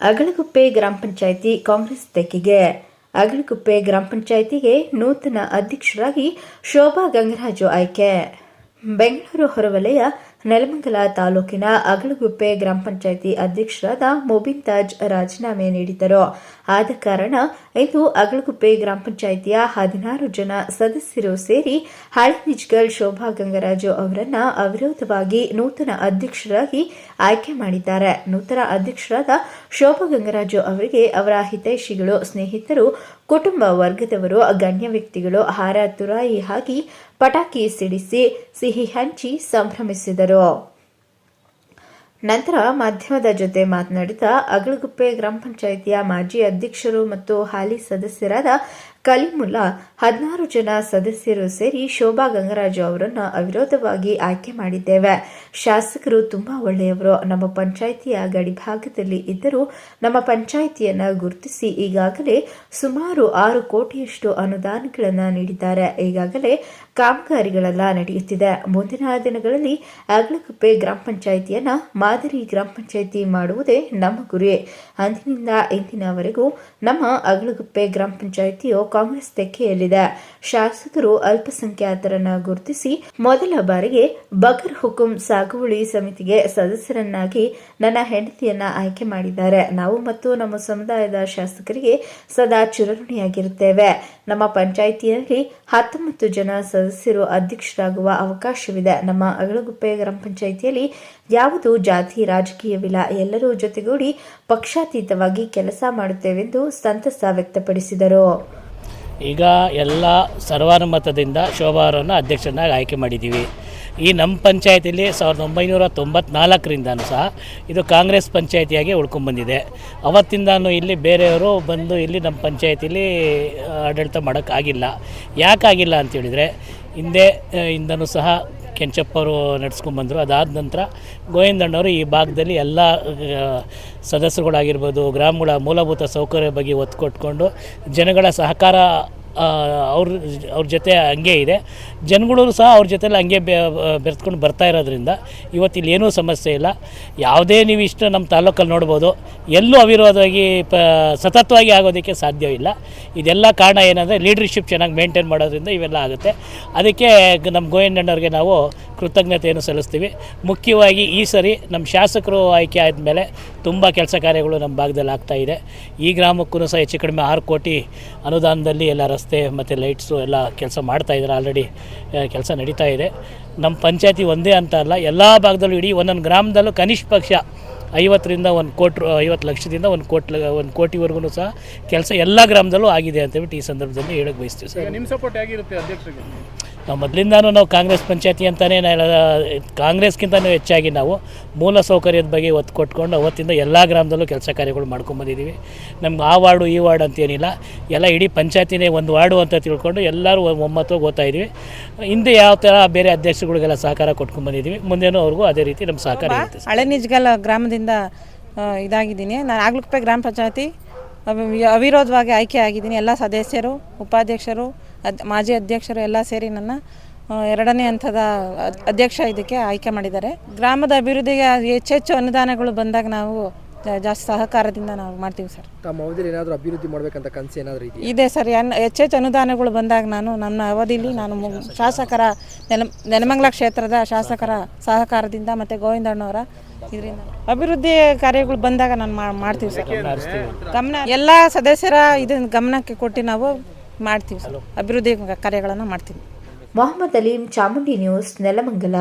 ಅಗಳಗುಪ್ಪೆ ಗ್ರಾಮ ಪಂಚಾಯಿತಿ ಕಾಂಗ್ರೆಸ್ ತೆಕ್ಕಿಗೆ. ಅಗಳಗುಪ್ಪೆ ಗ್ರಾಮ ಪಂಚಾಯಿತಿಗೆ ನೂತನ ಅಧ್ಯಕ್ಷರಾಗಿ ಶೋಭಾ ಗಂಗರಾಜು ಆಯ್ಕೆ. ಬೆಂಗಳೂರು ಹೊರವಲಯ ನೆಲಮಂಗಲ ತಾಲೂಕಿನ ಅಗಳಗುಪ್ಪೆ ಗ್ರಾಮ ಪಂಚಾಯಿತಿ ಅಧ್ಯಕ್ಷರಾದ ಮೊಬಿನ್ ತಾಜ್ ರಾಜೀನಾಮೆ ನೀಡಿದ್ದರು. ಆದ ಕಾರಣ ಇಂದು ಅಗಳಗುಪ್ಪೆ ಗ್ರಾಮ ಪಂಚಾಯಿತಿಯ ಹದಿನಾರು ಜನ ಸದಸ್ಯರು ಸೇರಿ ಹಳೆನಿಜ್ಗಲ್ ಶೋಭಾ ಗಂಗರಾಜು ಅವರನ್ನ ಅವಿರೋಧವಾಗಿ ನೂತನ ಅಧ್ಯಕ್ಷರಾಗಿ ಆಯ್ಕೆ ಮಾಡಿದ್ದಾರೆ. ನೂತನ ಅಧ್ಯಕ್ಷರಾದ ಶೋಭಾ ಗಂಗರಾಜು ಅವರಿಗೆ ಅವರ ಹಿತೈಷಿಗಳು, ಸ್ನೇಹಿತರು, ಕುಟುಂಬ ವರ್ಗದವರು, ಗಣ್ಯ ವ್ಯಕ್ತಿಗಳು ಹಾರ ತುರಾಯಿ ಹಾಕಿ ಪಟಾಕಿ ಸಿಡಿಸಿ ಸಿಹಿ ಹಂಚಿ ಸಂಭ್ರಮಿಸಿದರು. ನಂತರ ಮಾಧ್ಯಮದ ಜೊತೆ ಮಾತನಾಡಿದ ಅಗಳಗುಪ್ಪೆ ಗ್ರಾಮ ಪಂಚಾಯಿತಿಯ ಮಾಜಿ ಅಧ್ಯಕ್ಷರು ಮತ್ತು ಹಾಲಿ ಸದಸ್ಯರಾದ ಕಲಿಮುಲ್ಲಾ, ಹದಿನಾರು ಜನ ಸದಸ್ಯರು ಸೇರಿ ಶೋಭಾ ಗಂಗರಾಜು ಅವರನ್ನು ಅವಿರೋಧವಾಗಿ ಆಯ್ಕೆ ಮಾಡಿದ್ದೇವೆ. ಶಾಸಕರು ತುಂಬಾ ಒಳ್ಳೆಯವರು. ನಮ್ಮ ಪಂಚಾಯಿತಿಯ ಗಡಿಭಾಗದಲ್ಲಿ ಇದ್ದರೂ ನಮ್ಮ ಪಂಚಾಯಿತಿಯನ್ನು ಗುರುತಿಸಿ ಈಗಾಗಲೇ ಸುಮಾರು ಆರು ಕೋಟಿಯಷ್ಟು ಅನುದಾನಗಳನ್ನು ನೀಡಿದ್ದಾರೆ. ಈಗಾಗಲೇ ಕಾಮಗಾರಿಗಳೆಲ್ಲ ನಡೆಯುತ್ತಿದೆ. ಮುಂದಿನ ದಿನಗಳಲ್ಲಿ ಅಗ್ಲಕುಪ್ಪೆ ಗ್ರಾಮ ಪಂಚಾಯಿತಿಯನ್ನ ಮಾದರಿ ಗ್ರಾಮ ಪಂಚಾಯಿತಿ ಮಾಡುವುದೇ ನಮ್ಮ ಗುರಿ ಅಂದಿನಿಂದ ಇಂದಿನವರೆಗೂ ನಮ್ಮ ಅಗಳಗುಪ್ಪೆ ಗ್ರಾಮ ಪಂಚಾಯಿತಿಯು ಕಾಂಗ್ರೆಸ್ ತೆಕ್ಕೆಯಲ್ಲಿದೆ. ಶಾಸಕರು ಅಲ್ಪಸಂಖ್ಯಾತರನ್ನ ಗುರುತಿಸಿ ಮೊದಲ ಬಾರಿಗೆ ಬಗರ್ ಹುಕುಂ ಸಾಗುವಳಿ ಸಮಿತಿಗೆ ಸದಸ್ಯರನ್ನಾಗಿ ನನ್ನ ಹೆಂಡತಿಯನ್ನ ಆಯ್ಕೆ ಮಾಡಿದ್ದಾರೆ. ನಾವು ಮತ್ತು ನಮ್ಮ ಸಮುದಾಯದ ಶಾಸಕರಿಗೆ ಸದಾ ಚಿರಋಣಿಯಾಗಿರುತ್ತೇವೆ ನಮ್ಮ ಪಂಚಾಯಿತಿಯಲ್ಲಿ ಹತ್ತೊಂಬತ್ತು ಜನ ಸದಸ್ಯರು ಅಧ್ಯಕ್ಷರಾಗುವ ಅವಕಾಶವಿದೆ. ನಮ್ಮ ಅಗಳಗುಪ್ಪೆ ಗ್ರಾಮ ಪಂಚಾಯಿತಿಯಲ್ಲಿ ಯಾವುದು ಜಾತಿ ರಾಜಕೀಯವಿಲ್ಲ ಎಲ್ಲರೂ ಜೊತೆಗೂಡಿ ಪಕ್ಷಾತೀತವಾಗಿ ಕೆಲಸ ಮಾಡುತ್ತೇವೆಂದು ಸಂತಸ ವ್ಯಕ್ತಪಡಿಸಿದರು. ಈಗ ಎಲ್ಲ ಸರ್ವಾನುಮತದಿಂದ ಶೋಭಾರನ್ನು ಅಧ್ಯಕ್ಷನಾಗಿ ಆಯ್ಕೆ ಮಾಡಿದ್ದೀವಿ. ಈ ನಮ್ಮ ಪಂಚಾಯತಿಲಿ ಸಾವಿರದ ಒಂಬೈನೂರ ತೊಂಬತ್ನಾಲ್ಕರಿಂದನೂ ಸಹ ಇದು ಕಾಂಗ್ರೆಸ್ ಪಂಚಾಯತಿಯಾಗಿ ಉಳ್ಕೊಂಬಂದಿದೆ. ಅವತ್ತಿಂದನೂ ಇಲ್ಲಿ ಬೇರೆಯವರು ಬಂದು ಇಲ್ಲಿ ನಮ್ಮ ಪಂಚಾಯತಿಲಿ ಆಡಳಿತ ಮಾಡೋಕ್ಕಾಗಿಲ್ಲ. ಯಾಕಾಗಿಲ್ಲ ಅಂತೇಳಿದರೆ ಹಿಂದೆ ಇಂದನೂ ಸಹ ಕೆಂಚಪ್ಪ ಅವರು ನಡ್ಸ್ಕೊಂಬಂದರು ಅದಾದ ನಂತರ ಗೋವಿಂದಣ್ಣವರು ಈ ಭಾಗದಲ್ಲಿ ಎಲ್ಲ ಸದಸ್ಯರುಗಳಾಗಿರ್ಬೋದು, ಗ್ರಾಮಗಳ ಮೂಲಭೂತ ಸೌಕರ್ಯ ಬಗ್ಗೆ ಒತ್ತು ಕೊಟ್ಕೊಂಡು ಜನಗಳ ಸಹಕಾರ ಅವ್ರ ಅವ್ರ ಜೊತೆ ಹಂಗೆ ಇದೆ. ಜನಗಳು ಸಹ ಅವ್ರ ಜೊತೆಲಿ ಹಂಗೆ ಬೆರೆತ್ಕೊಂಡು ಬರ್ತಾ ಇರೋದ್ರಿಂದ ಇವತ್ತು ಇಲ್ಲಿ ಏನೂ ಸಮಸ್ಯೆ ಇಲ್ಲ. ಯಾವುದೇ ನೀವು ಇಷ್ಟು ನಮ್ಮ ತಾಲೂಕಲ್ಲಿ ನೋಡ್ಬೋದು. ಎಲ್ಲೂ ಅವಿರೋಧವಾಗಿ ಪ, ಸತತವಾಗಿ ಆಗೋದಕ್ಕೆ ಸಾಧ್ಯವಿಲ್ಲ ಇದೆಲ್ಲ ಕಾರಣ ಏನಂದರೆ ಲೀಡರ್ಶಿಪ್ ಚೆನ್ನಾಗಿ ಮೇಂಟೈನ್ ಮಾಡೋದ್ರಿಂದ ಇವೆಲ್ಲ ಆಗುತ್ತೆ. ಅದಕ್ಕೆ ನಮ್ಮ ಗೋವಿಂದಣ್ಣವ್ರಿಗೆ ನಾವು ಕೃತಜ್ಞತೆಯನ್ನು ಸಲ್ಲಿಸ್ತೀವಿ. ಮುಖ್ಯವಾಗಿ ಈ ಸರಿ ನಮ್ಮ ಶಾಸಕರು ಆಯ್ಕೆ ಆದಮೇಲೆ ತುಂಬ ಕೆಲಸ ಕಾರ್ಯಗಳು ನಮ್ಮ ಭಾಗದಲ್ಲಿ ಆಗ್ತಾ ಇದೆ. ಈ ಗ್ರಾಮಕ್ಕೂ ಸಹ ಹೆಚ್ಚು ಕಡಿಮೆ ಆರು ಕೋಟಿ ಅನುದಾನದಲ್ಲಿ ಎಲ್ಲ ರಸ್ತೆ ಮತ್ತು ಲೈಟ್ಸು ಎಲ್ಲ ಕೆಲಸ ಮಾಡ್ತಾ ಇದ್ದಾರೆ. ಆಲ್ರೆಡಿ ಕೆಲಸ ನಡೀತಾ ಇದೆ. ನಮ್ಮ ಪಂಚಾಯತಿ ಒಂದೇ ಅಂತ ಅಲ್ಲ, ಎಲ್ಲ ಭಾಗದಲ್ಲೂ ಇಡೀ ಒಂದೊಂದು ಗ್ರಾಮದಲ್ಲೂ ಕನಿಷ್ಠ ಪಕ್ಷ ಐವತ್ತರಿಂದ ಒಂದು ಕೋಟಿ, ಐವತ್ತು ಲಕ್ಷದಿಂದ ಒಂದು ಕೋಟಿ, ಒಂದು ಕೋಟಿವರೆಗೂ ಸಹ ಕೆಲಸ ಎಲ್ಲ ಗ್ರಾಮದಲ್ಲೂ ಆಗಿದೆ ಅಂತೇಳ್ಬಿಟ್ಟು ಈ ಸಂದರ್ಭದಲ್ಲಿ ಹೇಳಕ್ಕೆ ಬಯಸ್ತೀವಿ ಸರ್. ನಿಮ್ಮ ಸಪೋರ್ಟ್ ಆಗಿರುತ್ತೆ ಅಧ್ಯಕ್ಷರಿಗೆ? ನಾವು ಮೊದಲಿಂದಾನು ನಾವು ಕಾಂಗ್ರೆಸ್ ಪಂಚಾಯತಿ ಅಂತಲೇ ಕಾಂಗ್ರೆಸ್ಗಿಂತನೂ ಹೆಚ್ಚಾಗಿ ನಾವು ಮೂಲ ಸೌಕರ್ಯದ ಬಗ್ಗೆ ಒತ್ತು ಕೊಟ್ಕೊಂಡು ಅವತ್ತಿಂದ ಎಲ್ಲ ಗ್ರಾಮದಲ್ಲೂ ಕೆಲಸ ಕಾರ್ಯಗಳು ಮಾಡ್ಕೊಂಬಂದಿದ್ದೀವಿ ನಮ್ಗೆ ಆ ವಾರ್ಡು ಈ ವಾರ್ಡ್ ಅಂತೇನಿಲ್ಲ. ಎಲ್ಲ ಇಡೀ ಪಂಚಾಯತಿನೇ ಒಂದು ವಾರ್ಡು ಅಂತ ತಿಳ್ಕೊಂಡು ಎಲ್ಲರೂ ಒಮ್ಮತ್ತು ಓದ್ತಾ ಇದ್ದೀವಿ. ಹಿಂದೆ ಯಾವ ಥರ ಬೇರೆ ಅಧ್ಯಕ್ಷಗಳಿಗೆಲ್ಲ ಸಹಕಾರ ಕೊಟ್ಕೊಂಬಂದಿದ್ದೀವಿ ಮುಂದೇನೂ ಅವ್ರಿಗೂ ಅದೇ ರೀತಿ ನಮ್ಮ ಸಹಕಾರ ಇರುತ್ತೆ ಹಳೆ ನಿಜ್ಗಲ್ ಗ್ರಾಮದಿಂದ ಇದಾಗಿದ್ದೀನಿ. ನಾನು ಆಗ್ಲುಪ್ಪೆ ಗ್ರಾಮ ಪಂಚಾಯತಿ. ಅವಿರೋಧವಾಗಿ ಆಯ್ಕೆ ಆಗಿದ್ದೀನಿ. ಎಲ್ಲ ಸದಸ್ಯರು ಉಪಾಧ್ಯಕ್ಷರು ಅದ್ ಮಾಜಿ ಅಧ್ಯಕ್ಷರು ಎಲ್ಲ ಸೇರಿ ನನ್ನ ಎರಡನೇ ಹಂತದ ಅಧ್ಯಕ್ಷ ಇದಕ್ಕೆ ಆಯ್ಕೆ ಮಾಡಿದ್ದಾರೆ. ಗ್ರಾಮದ ಅಭಿವೃದ್ಧಿಗೆ ಹೆಚ್ಚೆಚ್ಚು ಅನುದಾನಗಳು ಬಂದಾಗ ನಾವು ಜಾಸ್ತಿ ಸಹಕಾರದಿಂದ ನಾವು ಮಾಡ್ತೀವಿ ಸರ್. ತಮ್ಮ ಅವಧಿಯಲ್ಲಿ ಏನಾದರೂ ಅಭಿವೃದ್ಧಿ ಮಾಡಬೇಕಂತ ಕನಸು ಏನಾದರೂ ಇದೆ ಇದೆ ಸರ್. ಹೆಚ್ಚೆಚ್ಚು ಅನುದಾನಗಳು ಬಂದಾಗ ನಾನು ನನ್ನ ಅವಧಿಯಲ್ಲಿ ನಾನು ಶಾಸಕರ ನೆಲ ನೆಲಮಂಗಲ ಕ್ಷೇತ್ರದ ಶಾಸಕರ ಸಹಕಾರದಿಂದ ಮತ್ತು ಗೋವಿಂದಣ್ಣವರ ಇದರಿಂದ ಅಭಿವೃದ್ಧಿ ಕಾರ್ಯಗಳು ಬಂದಾಗ ನಾನು ಮಾಡ್ತೀವಿ ಸರ್. ಗಮನ ಎಲ್ಲ ಸದಸ್ಯರ ಇದನ್ನು ಗಮನಕ್ಕೆ ಕೊಟ್ಟು ನಾವು ಮಾಡ್ತೀವಿ ಅಭಿವೃದ್ಧಿ ಕಾರ್ಯಗಳನ್ನು ಮಾಡ್ತೀವಿ. ಮೊಹಮ್ಮದ್ ಅಲೀಂ ಚಾಮುಂಡಿ ನ್ಯೂಸ್ ನೆಲಮಂಗಲ.